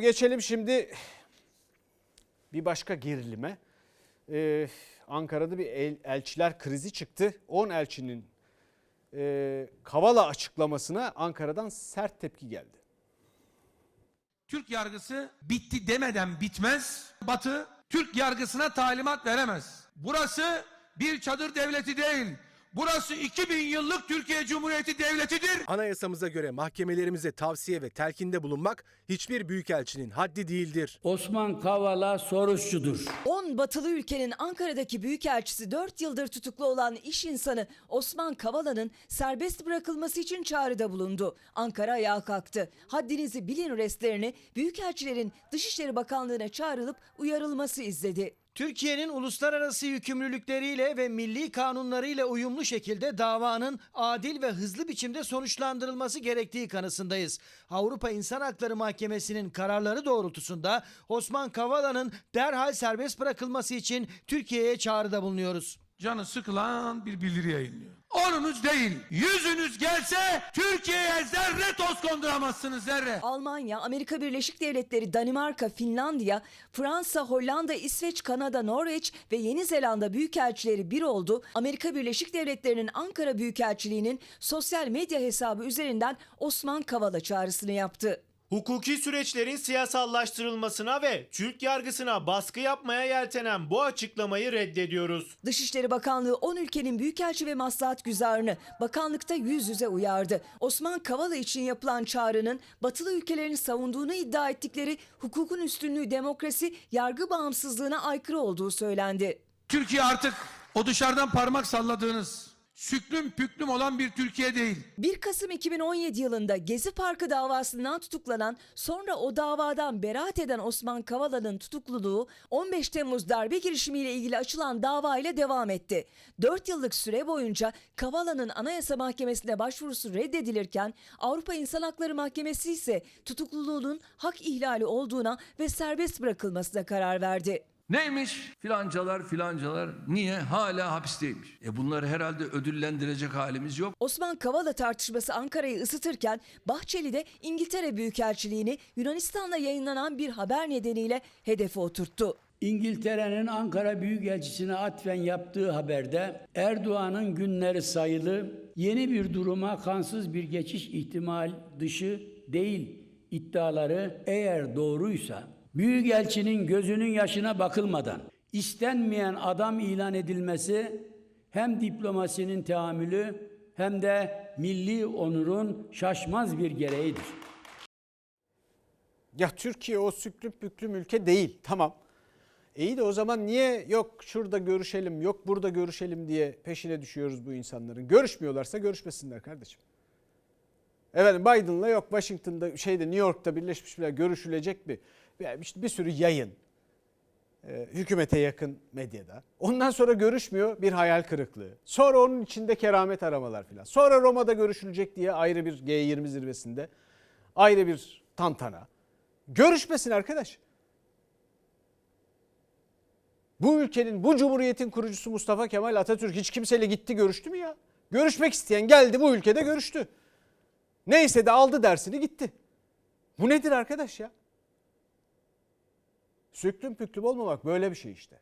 Geçelim şimdi bir başka gerilime. Ee, Ankara'da bir el- elçiler krizi çıktı. 10 elçinin e, Kavala açıklamasına Ankara'dan sert tepki geldi. Türk yargısı bitti demeden bitmez. Batı Türk yargısına talimat veremez. Burası bir çadır devleti değil. Burası 2000 yıllık Türkiye Cumhuriyeti devletidir. Anayasamıza göre mahkemelerimize tavsiye ve telkinde bulunmak hiçbir büyükelçinin haddi değildir. Osman Kavala soruşçudur. 10 batılı ülkenin Ankara'daki büyükelçisi 4 yıldır tutuklu olan iş insanı Osman Kavala'nın serbest bırakılması için çağrıda bulundu. Ankara ayağa kalktı. Haddinizi bilin restlerini büyükelçilerin Dışişleri Bakanlığı'na çağrılıp uyarılması izledi. Türkiye'nin uluslararası yükümlülükleriyle ve milli kanunlarıyla uyumlu şekilde davanın adil ve hızlı biçimde sonuçlandırılması gerektiği kanısındayız. Avrupa İnsan Hakları Mahkemesi'nin kararları doğrultusunda Osman Kavala'nın derhal serbest bırakılması için Türkiye'ye çağrıda bulunuyoruz. Canı sıkılan bir bildiri yayınlıyor. Onunuz değil, yüzünüz gelse Türkiye'ye zerre toz konduramazsınız zerre. Almanya, Amerika Birleşik Devletleri, Danimarka, Finlandiya, Fransa, Hollanda, İsveç, Kanada, Norveç ve Yeni Zelanda büyükelçileri bir oldu. Amerika Birleşik Devletleri'nin Ankara Büyükelçiliği'nin sosyal medya hesabı üzerinden Osman Kavala çağrısını yaptı. Hukuki süreçlerin siyasallaştırılmasına ve Türk yargısına baskı yapmaya yeltenen bu açıklamayı reddediyoruz. Dışişleri Bakanlığı 10 ülkenin büyükelçi ve maslahat güzarını bakanlıkta yüz yüze uyardı. Osman Kavala için yapılan çağrının batılı ülkelerin savunduğunu iddia ettikleri hukukun üstünlüğü, demokrasi, yargı bağımsızlığına aykırı olduğu söylendi. Türkiye artık o dışarıdan parmak salladığınız, süklüm püklüm olan bir Türkiye değil. 1 Kasım 2017 yılında Gezi Parkı davasından tutuklanan sonra o davadan beraat eden Osman Kavala'nın tutukluluğu 15 Temmuz darbe girişimiyle ilgili açılan dava ile devam etti. 4 yıllık süre boyunca Kavala'nın Anayasa Mahkemesi'ne başvurusu reddedilirken Avrupa İnsan Hakları Mahkemesi ise tutukluluğunun hak ihlali olduğuna ve serbest bırakılmasına karar verdi. Neymiş? Filancalar filancalar niye hala hapisteymiş? E bunları herhalde ödüllendirecek halimiz yok. Osman Kavala tartışması Ankara'yı ısıtırken Bahçeli de İngiltere Büyükelçiliğini Yunanistan'da yayınlanan bir haber nedeniyle hedefe oturttu. İngiltere'nin Ankara Büyükelçisi'ne atfen yaptığı haberde Erdoğan'ın günleri sayılı, yeni bir duruma kansız bir geçiş ihtimal dışı değil iddiaları eğer doğruysa Büyükelçinin gözünün yaşına bakılmadan istenmeyen adam ilan edilmesi hem diplomasinin teamülü hem de milli onurun şaşmaz bir gereğidir. Ya Türkiye o süklüm püklüm ülke değil tamam. İyi de o zaman niye yok şurada görüşelim yok burada görüşelim diye peşine düşüyoruz bu insanların. Görüşmüyorlarsa görüşmesinler kardeşim. Efendim Biden'la yok Washington'da şeyde New York'ta Birleşmiş Milletler görüşülecek bir yani işte bir sürü yayın e, hükümete yakın medyada. Ondan sonra görüşmüyor bir hayal kırıklığı. Sonra onun içinde keramet aramalar filan. Sonra Roma'da görüşülecek diye ayrı bir G20 zirvesinde ayrı bir tantana. Görüşmesin arkadaş. Bu ülkenin, bu cumhuriyetin kurucusu Mustafa Kemal Atatürk hiç kimseyle gitti görüştü mü ya? Görüşmek isteyen geldi bu ülkede görüştü. Neyse de aldı dersini gitti. Bu nedir arkadaş ya? Süklüm püklüm olmamak böyle bir şey işte.